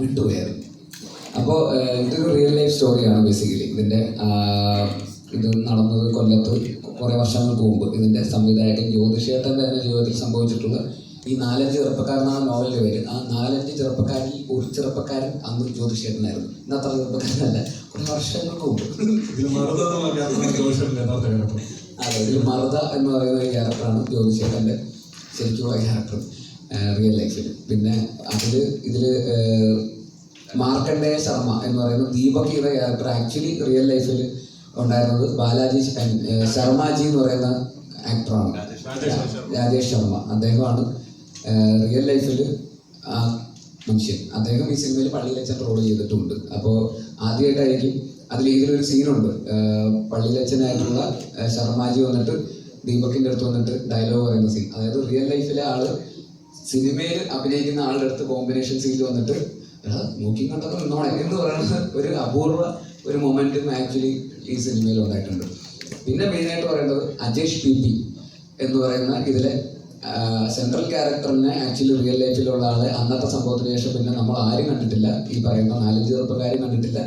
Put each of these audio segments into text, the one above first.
വിട്ടുപോയായിരുന്നു അപ്പോൾ ഇതൊരു real life സ്റ്റോറിയാണ് ബേസിക്കലി ഇതിന്റെ ഇത് നടന്നത് കൊല്ലത്ത് കുറേ വർഷങ്ങൾക്ക് മുമ്പ്. ഇതിന്റെ സംവിധായകൻ ജ്യോതിഷേട്ടന്റെ തന്നെ ജീവിതത്തിൽ സംഭവിച്ചിട്ടുള്ള ഈ നാലഞ്ച് ചെറുപ്പക്കാരനാണ് നോവലിന്റെ പേര്. ആ നാലഞ്ച് ചെറുപ്പക്കാരിൽ ഒരു ചെറുപ്പക്കാരൻ അന്ന് ജ്യോതിഷേട്ടനായിരുന്നു. ഇന്നത്ര ചെറുപ്പക്കാരനല്ല. കുറേ വർഷങ്ങൾക്ക് മുമ്പ്. അതെ ഇതിൽ മറുത എന്ന് പറയുന്ന ഒരു ക്യാരക്ടറാണ് ജ്യോതിഷേട്ടന്റെ ശരിക്കുള്ള ക്യാരക്ടർ റിയൽ ലൈഫിൽ പിന്നെ അതിൽ ഇതിൽ മാർക്കണ്ഡേയ ശർമ്മ എന്ന് പറയുന്ന ദീപക് ചെയ്ത ക്യാരക്ടർ ആക്ച്വലി റിയൽ ലൈഫിൽ ഉണ്ടായിരുന്നത് ബാലാജി ശർമ്മജി ശർമാജി എന്ന് പറയുന്ന ആക്ടറാണ് രാജേഷ് ശർമ്മ. അദ്ദേഹമാണ് റിയൽ ലൈഫിൽ ആ മനുഷ്യൻ. അദ്ദേഹം ഈ സിനിമയിൽ പള്ളിയിൽ അച്ഛൻ റോൾ ചെയ്തിട്ടുണ്ട്. അപ്പോൾ ആദ്യമായിട്ടായിരിക്കും അതിൽ ഇതിലൊരു സീനുണ്ട് പള്ളിയിൽ അച്ഛനായിട്ടുള്ള ശർമാജി വന്നിട്ട് ദീപക്കിന്റെ അടുത്ത് വന്നിട്ട് ഡയലോഗ് പറയുന്ന സീൻ അതായത് റിയൽ ലൈഫിലെ ആൾ സിനിമയിൽ അഭിനയിക്കുന്ന ആളുടെ അടുത്ത് കോമ്പിനേഷൻ സീനിൽ വന്നിട്ട് നോക്കി കണ്ടപ്പോൾ നിന്നോളെ എന്ന് പറയുന്ന ഒരു അപൂർവ ഒരു മൊമെന്റും ആക്ച്വലി ഈ സിനിമയിൽ ഉണ്ടായിട്ടുണ്ട്. പിന്നെ മെയിനായിട്ട് പറയുന്നത് അജേഷ് പി പി എന്ന് പറയുന്ന ഇതിലെ സെൻട്രൽ ക്യാരക്ടറിനെ ആക്ച്വലി റിയൽ ലൈഫിലുള്ള ആളെ അന്നത്തെ സംഭവത്തിന് ശേഷം പിന്നെ നമ്മൾ ആരും കണ്ടിട്ടില്ല. ഈ പറയുന്ന നാലഞ്ച് ചെറുപ്പക്കാരും കണ്ടിട്ടില്ല.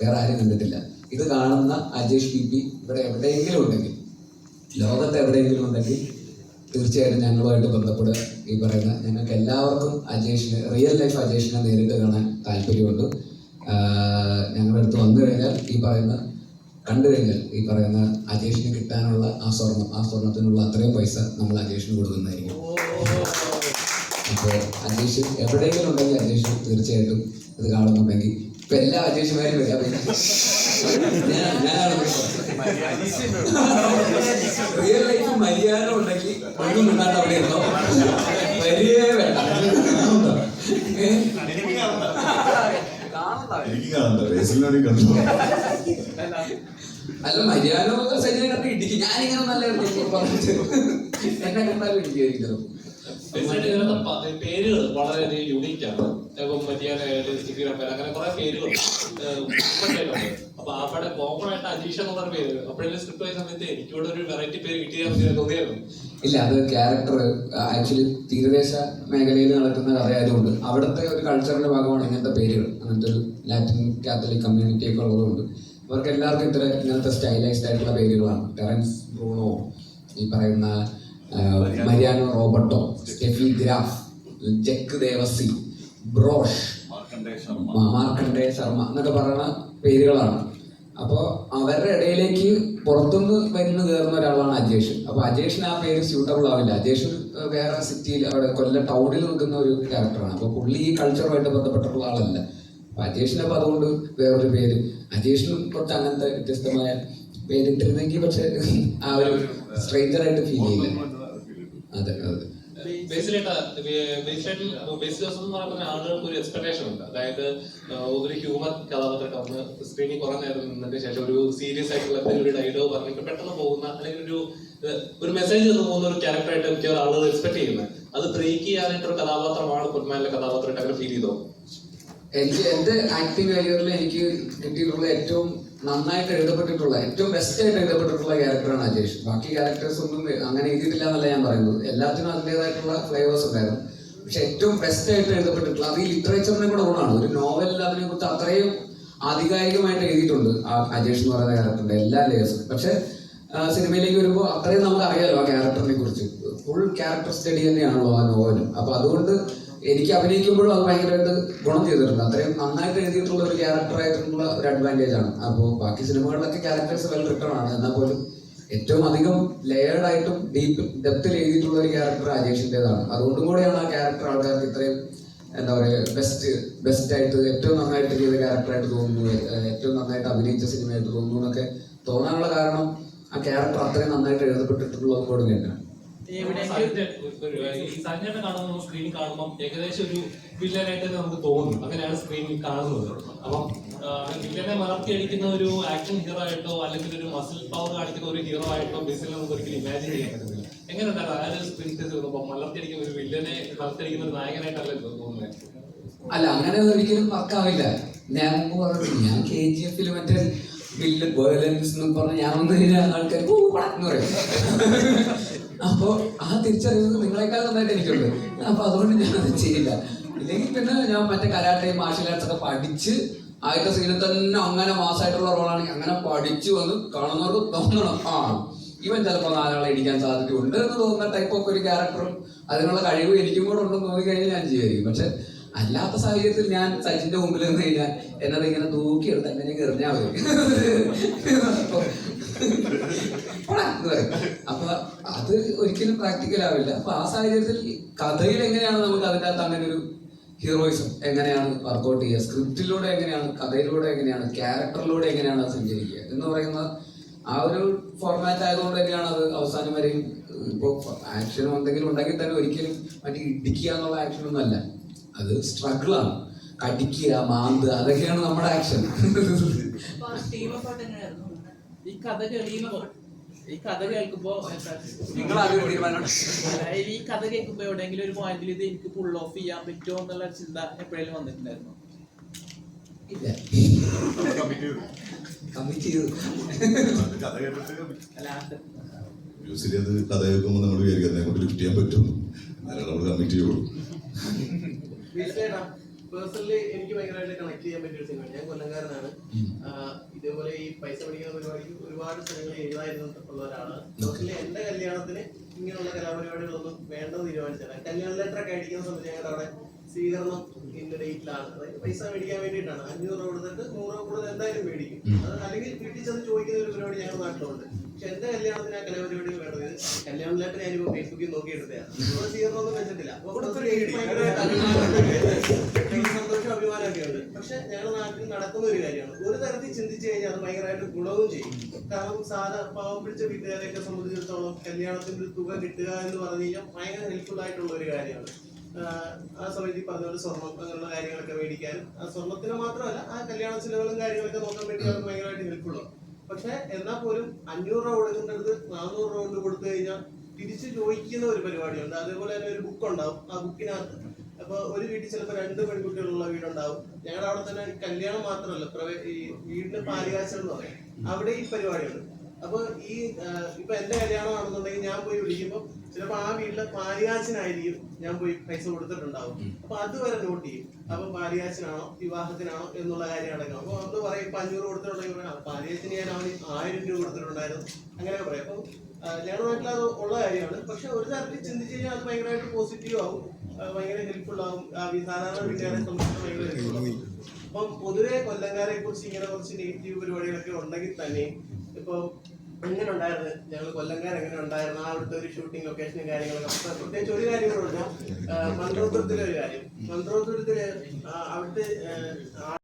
വേറെ ആരും കണ്ടിട്ടില്ല. ഇത് കാണുന്ന അജേഷ് പി പി ഇവിടെ എവിടെയെങ്കിലും ഉണ്ടെങ്കിൽ ലോകത്ത് എവിടെയെങ്കിലും ഉണ്ടെങ്കിൽ തീർച്ചയായിട്ടും ഞങ്ങളുമായിട്ട് ബന്ധപ്പെടുക. ഈ പറയുന്ന ഞങ്ങൾക്ക് എല്ലാവർക്കും അജേഷിനെ റിയൽ ലൈഫ് അജേഷിനെ നേരിട്ട് കാണാൻ താല്പര്യമുണ്ട്. ഞങ്ങളുടെ അടുത്ത് വന്നു കഴിഞ്ഞാൽ ഈ പറയുന്ന കണ്ടു കഴിഞ്ഞാൽ ഈ പറയുന്ന അജേഷിന് കിട്ടാനുള്ള ആ സ്വർണം ആ സ്വർണത്തിനുള്ള അത്രയും പൈസ നമ്മൾ അജേഷിന് കൊടുക്കുന്നതായിരിക്കും. അപ്പോൾ അജേഷ് എവിടെയെങ്കിലും ഉണ്ടെങ്കിൽ അജേഷ് തീർച്ചയായിട്ടും ഇത് കാണുന്നുണ്ടെങ്കിൽ ഇപ്പം എല്ലാ അജേഷുമാരും വരാൻ ഞാനാണ് റിയൽ ലൈഫ് മര്യാദ ഉണ്ടെങ്കിൽ ഒന്നും മിണ്ടാണ്ട് അവിടെ ഇരുന്നോ? മര്യാദ വേണ്ട. അല്ല മര്യാദ ശരീരം കണ്ട് ഇടിക്കും. ഞാനിങ്ങനെ നല്ല എന്നെ കണ്ടാലും ഇടിക്കായിരിക്കും പേരുകൾ വളരെയധികം യുണീക്കാണ് സ്ഥിതിരപ്പൻ അങ്ങനെ കുറെ പേരുകൾ അപ്പൊ അവിടെ കോമൺ ആയിട്ട് അജീഷ് എന്നുള്ള പേര് അപ്പോഴേ സ്ക്രിപ്റ്റ് ആയ സമയത്ത് എനിക്കിവിടെ ഒരു വെറൈറ്റി പേര് കിട്ടിയാൽ തോന്നിയായിരുന്നു. ഇല്ല അത് ക്യാരക്ടർ ആക്ച്വലി തീരദേശ മേഖലയിൽ നടക്കുന്ന കഥയായതുകൊണ്ട് അവിടുത്തെ ഒരു കൾച്ചറിന്റെ ഭാഗമാണ് ഇങ്ങനത്തെ പേരുകൾ. അങ്ങനത്തെ ഒരു ലാറ്റിൻ കാത്തലിക് കമ്മ്യൂണിറ്റി ഒക്കെ ഉള്ളതുകൊണ്ട് അവർക്ക് എല്ലാവർക്കും ഇത്ര ഇങ്ങനത്തെ സ്റ്റൈലൈസ്ഡ് ആയിട്ടുള്ള പേരുകളാണ്. ടെറൻസ് ബ്രൂണോ ഈ പറയുന്ന Mariano Roberto Steffi Graf Jack Devasi ബ്രോഷ് Markandey Sharma എന്നൊക്കെ പറയുന്ന പേരുകളാണ്. അപ്പോൾ അവരുടെ ഇടയിലേക്ക് പുറത്തുനിന്ന് വരുന്ന കയറുന്ന ഒരാളാണ് അജേഷ്. അപ്പോൾ അജേഷിന് ആ പേര് സ്യൂട്ടബിൾ ആവില്ല. അജേഷ് വേറെ സിറ്റിയിൽ അവിടെ കൊല്ലം ടൗണിൽ നിൽക്കുന്ന ഒരു ക്യാരക്ടറാണ് അപ്പോൾ പുള്ളി ഈ കൾച്ചറുമായിട്ട് ബന്ധപ്പെട്ടിട്ടുള്ള ആളല്ല. അപ്പോൾ അജേഷിന് അപ്പോൾ അതുകൊണ്ട് വേറൊരു പേര്. അജേഷിനും കുറച്ച് അങ്ങനത്തെ വ്യത്യസ്തമായ പേരിട്ടിരുന്നെങ്കിൽ പക്ഷെ ആ ഒരു സ്ട്രേഞ്ചർ ആയിട്ട് ഫീൽ ചെയ്യില്ല. അതെ അതെ. ആളുകൾക്ക് ഒരു എക്സ്പെക്ടേഷൻ ഉണ്ട്. അതായത് ഒരു ഹ്യൂമർ കഥാപാത്രം വന്ന് സ്ക്രീനിൽ കുറെ നേരം നിന്നതിന് ശേഷം ഒരു സീരിയസ് ആയിട്ടുള്ള എന്തെങ്കിലും ഒരു ഡയലോഗ് പറഞ്ഞിട്ട് പെട്ടെന്ന് പോകുന്ന അല്ലെങ്കിൽ ഒരു ഒരു മെസ്സേജ് തന്നു പോകുന്ന ഒരു ക്യാരക്ടറായിട്ട് മിക്ക ആളുകൾ എക്സ്പെക്ട് ചെയ്യുന്നത്. അത് ബ്രേക്ക് ചെയ്യാനായിട്ട് ഒരു കഥാപാത്രമാണ് പൊന്മാനിലെ കഥാപാത്രമായിട്ട് അങ്ങനെ ഫീൽ ചെയ്തോ എനിക്ക് എന്റെ ആക്ടിങ് കരിയറിൽ എനിക്ക് കിട്ടിയിട്ടുള്ള ഏറ്റവും നന്നായിട്ട് എഴുതപ്പെട്ടിട്ടുള്ള ഏറ്റവും ബെസ്റ്റ് ആയിട്ട് എഴുതപ്പെട്ടിട്ടുള്ള ക്യാരക്ടറാണ് അജേഷ്. ബാക്കി ക്യാരക്ടേഴ്സ് ഒന്നും അങ്ങനെ എഴുതിയിട്ടില്ല എന്നല്ല ഞാൻ പറയുന്നത്. എല്ലാത്തിനും അതിന്റെതായിട്ടുള്ള ഫ്ലേവേഴ്സ് ഉണ്ടായിരുന്നു. പക്ഷെ ഏറ്റവും ബെസ്റ്റ് ആയിട്ട് എഴുതപ്പെട്ടിട്ടുള്ള അത് ഈ ലിറ്ററേച്ചറിനെ കൂടെ ഗുണമാണ് ഒരു നോവലിൽ അതിനെ കുറിച്ച് അത്രയും ആധികാരികമായിട്ട് എഴുതിയിട്ടുണ്ട് ആ അജേഷ് എന്ന് പറയുന്ന ക്യാരക്ടറിന്റെ എല്ലാ ലേയേഴ്സും പക്ഷെ സിനിമയിലേക്ക് വരുമ്പോൾ അത്രയും നമുക്ക് അറിയാലോ ആ ക്യാരക്ടറിനെ കുറിച്ച്. ഫുൾ ക്യാരക്ടർ സ്റ്റഡി തന്നെയാണല്ലോ ആ നോവലും അപ്പൊ അതുകൊണ്ട് എനിക്ക് അഭിനയിക്കുമ്പോഴും അത് ഭയങ്കരമായിട്ട് ഗുണം ചെയ്തിട്ടുണ്ട്. അത്രയും നന്നായിട്ട് എഴുതിയിട്ടുള്ള ഒരു ക്യാരക്ടർ ആയിട്ടുള്ള ഒരു അഡ്വാന്റേജ് ആണ്. അപ്പോൾ ബാക്കി സിനിമകളിലൊക്കെ ക്യാരക്ടേഴ്സ് വെൽ റിട്ടേൺ ആണ്. എന്നാൽ പോലും ഏറ്റവും അധികം ലെയർഡ് ആയിട്ടും ഡീപ്പ് ഡെപ്തിൽ എഴുതിയിട്ടുള്ള ഒരു ക്യാരക്ടർ അജേഷിന്റെതാണ് അതുകൊണ്ടും കൂടെയാണ് ആ ക്യാരക്ടർ ആൾക്കാർക്ക് ഇത്രയും എന്താ പറയുക ബെസ്റ്റ് ബെസ്റ്റ് ആയിട്ട് ഏറ്റവും നന്നായിട്ട് ചെയ്ത ക്യാരക്ടറായിട്ട് തോന്നുന്നു. ഏറ്റവും നന്നായിട്ട് അഭിനയിച്ച സിനിമയായിട്ട് തോന്നുന്നു എന്നൊക്കെ തോന്നാനുള്ള കാരണം ആ ക്യാരക്ടർ അത്രയും നന്നായിട്ട് എഴുതപ്പെട്ടിട്ടുള്ളത് തന്നെയാണ്. ഈ കാണുന്ന സ്ക്രീനിൽ കാണുമ്പോൾ ഏകദേശം ഒരു വില്ലനായിട്ട് നമുക്ക് തോന്നും. അങ്ങനെയാണ് സ്ക്രീനിൽ കാണുന്നത്. അപ്പം വില്ലനെ മലർത്തിയടിക്കുന്ന ഒരു ആക്ഷൻ ഹീറോ ആയിട്ടോ അല്ലെങ്കിൽ ഒരു മസിൽ പവർ കാണിക്കുന്ന ഒരു ഹീറോ ആയിട്ടോ ബിസിനെ നമുക്ക് ഒരിക്കലും ഇമാജിൻ ചെയ്യാൻ പറ്റുന്നില്ല എങ്ങനെ ഉണ്ടായിരുന്നു ആ ഒരു സ്ക്രീൻ സ്പേസ് വരുമ്പോൾ മലർത്തിയടിക്കുന്ന ഒരു വില്ലനെ മലർത്തിയടിക്കുന്ന ഒരു നായകനായിട്ടല്ലേ തോന്നുന്നത് അല്ല അങ്ങനെ ഒരിക്കലും വർക്കാവില്ല ഞാൻ മുമ്പ് പറഞ്ഞു ഞാൻ കെ ജി എഫിൽ മറ്റേ വില്ലൻ വയലൻസ് എന്ന് പറഞ്ഞ് ഞാൻ ഒന്നും ആൾക്കാർ എന്ന് പറയും. അപ്പോ ആ തിരിച്ചറിയുന്നത് നിങ്ങളെക്കാൾ നന്നായിട്ട് എനിക്കുണ്ട്. അപ്പൊ അതുകൊണ്ട് ഞാൻ അത് ചെയ്യില്ല. ഇല്ലെങ്കിൽ പിന്നെ ഞാൻ മറ്റേ കരാട്ടെ മാർഷൽ ആർട്സ് ഒക്കെ പഠിച്ച് ആദ്യത്തെ സീനിൽ തന്നെ അങ്ങനെ മാസമായിട്ടുള്ള റോളാണെങ്കിൽ അങ്ങനെ പഠിച്ചു വന്ന് കാണുന്നവർക്ക് തോന്നണം. ആ ഇവൻ ചിലപ്പോൾ നാലാളെ ഇടിക്കാൻ സാധ്യതയുണ്ട് എന്ന് തോന്നുന്ന ടൈപ്പ് ഒക്കെ ഒരു ക്യാരക്ടറും അതിനുള്ള കഴിവ് എനിക്കും കൂടെ ഉണ്ടെന്ന് തോന്നിക്കഴിഞ്ഞാൽ ഞാൻ ചെയ്യുമായിരിക്കും. പക്ഷെ അല്ലാത്ത സാഹചര്യത്തിൽ ഞാൻ സച്ചിന്റെ മുമ്പിൽ നിന്ന് കഴിഞ്ഞാൽ എന്നത് ഇങ്ങനെ എറിഞ്ഞാൽ മതി. പോടാ, എന്ന് പറയും. അപ്പൊ അത് ഒരിക്കലും പ്രാക്ടിക്കൽ ആവില്ല. അപ്പൊ ആ സാഹചര്യത്തിൽ കഥയിൽ എങ്ങനെയാണ് നമുക്ക് അതിന്റെ അകത്ത് അങ്ങനെ ഒരു ഹീറോയിസം എങ്ങനെയാണ് വർക്കൗട്ട് ചെയ്യുക? സ്ക്രിപ്റ്റിലൂടെ എങ്ങനെയാണ് കഥയിലൂടെ എങ്ങനെയാണ് ക്യാരക്ടറിലൂടെ എങ്ങനെയാണ് അത് സഞ്ചരിക്കുക? എന്ന് പറയുന്ന ആ ഒരു ഫോർമാറ്റ് ആയതുകൊണ്ട് തന്നെയാണ് അത് അവസാനം വരെയും ഇപ്പോൾ ആക്ഷനോ എന്തെങ്കിലും ഉണ്ടെങ്കിൽ തന്നെ ഒരിക്കലും മറ്റേ ഇടിക്കുക എന്നുള്ള ആക്ഷനൊന്നും അല്ല. അത് സ്ട്രഗിളാണ് കടിക്കുക മാന്ത് അതൊക്കെയാണ് നമ്മുടെ ആക്ഷൻ ഈ കഥ കേൾക്കുമ്പോ ഈ കഥ കേൾക്കുമ്പോ നിങ്ങൾ ഈ കഥ കേൾക്കുമ്പോ എവിടെയെങ്കിലും ഒരു പോയിന്റിൽ ഇത് എനിക്ക് ഫുൾ ഓഫ് ചെയ്യാൻ പറ്റുമോ എന്നുള്ള ചിന്ത എപ്പോഴേലും വന്നിട്ടുണ്ടായിരുന്നു? കഥ കേട്ടിട്ട് അല്ല അത് യൂസിലി അത് കഥ കേൾക്കുമ്പോൾ നമ്മൾ വിചാരിക്കുന്നത് അതിനെ കൊണ്ട് ലിഫ്റ്റ് ചെയ്യാൻ പറ്റും. അതിനാണ് നമ്മൾ കമ്മിറ്റ് ചെയ്യുള്ളൂ. പേഴ്സണലി എനിക്ക് ഭയങ്കരമായിട്ട് കണക്ട് ചെയ്യാൻ പറ്റിയ ഒരു സിനിമയാണ് ഞാൻ കൊല്ലംകാരനാണ്. ഇതേപോലെ ഈ പൈസ പഠിക്കുന്ന പരിപാടിക്ക് ഒരുപാട് സ്ഥലങ്ങളിൽ എഴുതായിരുന്നു ഉള്ള ഒരാളാണ്. പേഴ്സണലി എന്റെ കല്യാണത്തിന് ഇങ്ങനെയുള്ള കലാപരിപാടികളൊന്നും വേണ്ടെന്ന് തീരുമാനിച്ചത് കല്യാണ ലെറ്റർ ഒക്കെ അടിക്കുന്ന സമയത്ത് ഞങ്ങളുടെ അവിടെ സ്വീകരണം ഇന്ന ഡേറ്റിലാണ് അതായത് പൈസ മേടിക്കാൻ വേണ്ടിയിട്ടാണ്. അഞ്ഞൂറ് രൂപ കൊടുത്തിട്ട് നൂറ് രൂപ കൂടുതൽ എന്തായാലും മേടിക്കും. അത് അല്ലെങ്കിൽ വീട്ടിൽ ചെന്ന് ചോദിക്കുന്ന ഒരു പരിപാടി ഞങ്ങളുടെ നാട്ടിലുണ്ട്. പക്ഷെ എന്റെ കല്യാണത്തിന് ആ കലാപരിപാടികൾ വേണ്ടത്? കല്യാണ ലെറ്റർ ഞാനിപ്പോ ഫേസ്ബുക്കിൽ നോക്കി എടുത്തതാണ് ഒന്നും വെച്ചിട്ടില്ല. സന്തോഷം അഭിമാനമൊക്കെ പക്ഷെ ഞങ്ങളുടെ നാട്ടിൽ നടക്കുന്ന ഒരു കാര്യമാണ്. ഒരു തരത്തിൽ ചിന്തിച്ചു അത് ഭയങ്കരമായിട്ട് ഗുണവും ചെയ്യും. കാരണം സാധാ പാവം പിടിച്ച വീട്ടുകാരെയൊക്കെ സംബന്ധിച്ചിടത്തോളം കല്യാണത്തിന്റെ ഒരു തുക കിട്ടുക എന്ന് പറഞ്ഞു ഭയങ്കര ഹെൽപ്ഫുൾ ആയിട്ടുള്ള ഒരു കാര്യമാണ്. ആ സമയത്ത് ഈ പറഞ്ഞ സ്വർണം അങ്ങനെയുള്ള കാര്യങ്ങളൊക്കെ മേടിക്കാനും ആ സ്വർണത്തിന് മാത്രമല്ല ആ കല്യാണ ചിലവുകളും കാര്യങ്ങളൊക്കെ നോക്കാൻ വേണ്ടി അത് ഭയങ്കരമായിട്ട് ഹെൽപ്ഫുൾ പക്ഷെ എന്നാൽ പോലും അഞ്ഞൂറ് രൂപ കൊടുക്കേണ്ടത് നാനൂറ് രൂപ കൊണ്ട് കൊടുത്തു കഴിഞ്ഞാൽ തിരിച്ചു ചോദിക്കുന്ന ഒരു പരിപാടിയുണ്ട്. അതേപോലെ തന്നെ ഒരു ബുക്ക് ഉണ്ടാവും. ആ ബുക്കിനകത്ത് അപ്പൊ ഒരു വീട്ടിൽ ചിലപ്പോൾ രണ്ട് പെൺകുട്ടികളുള്ള വീടുണ്ടാവും. ഞങ്ങളുടെ അവിടെ തന്നെ കല്യാണം മാത്രമല്ല ഈ വീടിന് പാലികാശം എന്ന് പറയും. അവിടെ ഈ പരിപാടിയുണ്ട്. അപ്പൊ ഈ ഇപ്പൊ എന്റെ കല്യാണമാണെന്നുണ്ടെങ്കിൽ ഞാൻ പോയി വിളിക്കുമ്പോൾ ചിലപ്പോൾ ആ വീട്ടിലെ പാലിയാച്ചനായിരിക്കും ഞാൻ പോയി പൈസ കൊടുത്തിട്ടുണ്ടാവും. അപ്പൊ അതുവരെ നോട്ട് ചെയ്യും. അപ്പൊ പാലിയാച്ചനാണോ വിവാഹത്തിനാണോ എന്നുള്ള കാര്യം അടങ്ങും അപ്പൊ നമ്മൾ പറയും ഇപ്പൊ അഞ്ഞൂറ് കൊടുത്തിട്ടുണ്ടെങ്കിൽ പറയാം, പാലുകാച്ചിന് ഞാൻ അവന് ആയിരം രൂപ കൊടുത്തിട്ടുണ്ടായിരുന്നു. അങ്ങനെയൊക്കെ പറയാം. അപ്പം ഞങ്ങളുടെ നാട്ടിലത് ഉള്ള കാര്യമാണ്. പക്ഷെ ഒരു തരത്തിൽ ചിന്തിച്ചു കഴിഞ്ഞാൽ അത് ഭയങ്കരമായിട്ട് പോസിറ്റീവ് ആവും. ഭയങ്കര ഹെൽപ്ഫുൾ ആവും. സാധാരണ വീട്ടുകാരെ സംബന്ധിച്ച് ഭയങ്കര ഹെൽപ്ഫുൾ അപ്പം പൊതുവെ കൊല്ലങ്കാരെ കുറിച്ച് ഇങ്ങനെ കുറച്ച് നെഗറ്റീവ് പരിപാടികളൊക്കെ ഉണ്ടെങ്കിൽ തന്നെ ഇപ്പൊ എങ്ങനെ ഉണ്ടായിരുന്നു ഞങ്ങൾ കൊല്ലങ്കാർ എങ്ങനെ ഉണ്ടായിരുന്നു ആ അവിടുത്തെ ഒരു ഷൂട്ടിംഗ് ലൊക്കേഷനും കാര്യങ്ങളൊക്കെ. പ്രത്യേകിച്ച് ഒരു കാര്യം കൂടെ ഉണ്ട് മന്ത്രോത്തരത്തിലെ ഒരു കാര്യം. മന്ത്രോത്തരത്തിൽ ആ, അവിടുത്തെ